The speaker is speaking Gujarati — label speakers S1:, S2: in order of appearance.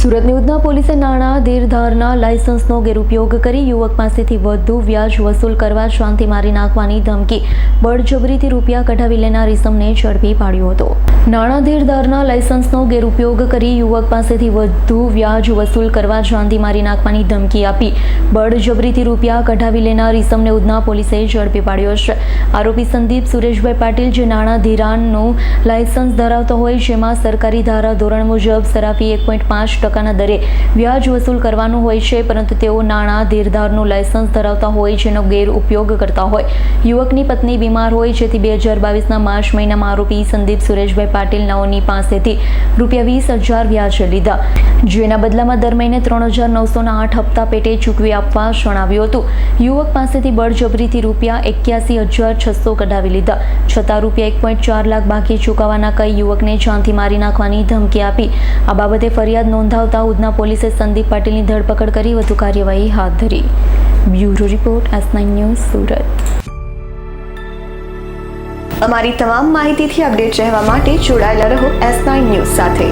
S1: સુરતની ઉધના પોલીસે નાણાં ધીરધારના લાયસન્સનો ગેરઉપયોગ કરી યુવક પાસેથી વધુ વ્યાજ વસૂલ કરવા શાંતિ મારી નાખવાની ધમકી. બળજબરીથી રૂપિયા કઢાવી લેનાર ઇસમને ઝડપી પાડ્યો હતો. નાણાં ધીરધારના લાયસન્સનો ગેરઉપયોગ કરી યુવક પાસેથી વધુ વ્યાજ વસૂલ કરવા શાંતિ મારી નાખવાની ધમકી આપી. બળજબરીથી રૂપિયા કઢાવી લેનાર ઇસમને ઉધના પોલીસે ઝડપી પાડ્યો છે. આરોપી સંદીપ સુરેશભાઈ પાટીલ, જે નાણાં, ધિરાણનું લાયસન્સ ધરાવતો હોય, જેમાં સરકારી ધારા ધોરણ મુજબ સરાફી એક પોઈન્ટ પાંચ ટકાના દરે વ્યાજ વસૂલ કરવાનું હોય છે, પરંતુ તેઓ નાણાં ધીરધારનું લાયસન્સ ધરાવતા હોય, જેનો ગેરઉપયોગ કરતા હોય. યુવકની પત્ની બીમાર હોય, જેથી બે હજાર બાવીસના માર્ચ મહિનામાં આરોપી સંદીપ સુરેશભાઈ પાટીલ નાઓની પાસેથી રૂપિયા વીસ હજાર વ્યાજ લીધા. જેના બદલામાં દર મહિને ત્રણ હજાર નવસોના આઠ હપ્તા પેટે ચૂકવી આપવા જણાવ્યું હતું. યુવક પાસેથી બળજબરીથી રૂપિયા એક્યાસી હજાર છસો કઢાવી લીધા. છતાં રૂપિયા એક પોઈન્ટ ચાર લાખ બાકી ચૂકવવાના કહી યુવકને જાનથી મારી નાખવાની ધમકી આપી. આ બાબતે ફરિયાદ નોંધાવતા ઉધના પોલીસે સંદીપ પાટીલની ધરપકડ કરી વધુ કાર્યવાહી હાથ ધરી. Bureau report, S news, Surat.
S2: અમારી તમામ માહિતીથી અપડેટ રહેવા માટે જોડાયેલા રહો એસ ન્યૂઝ સાથે.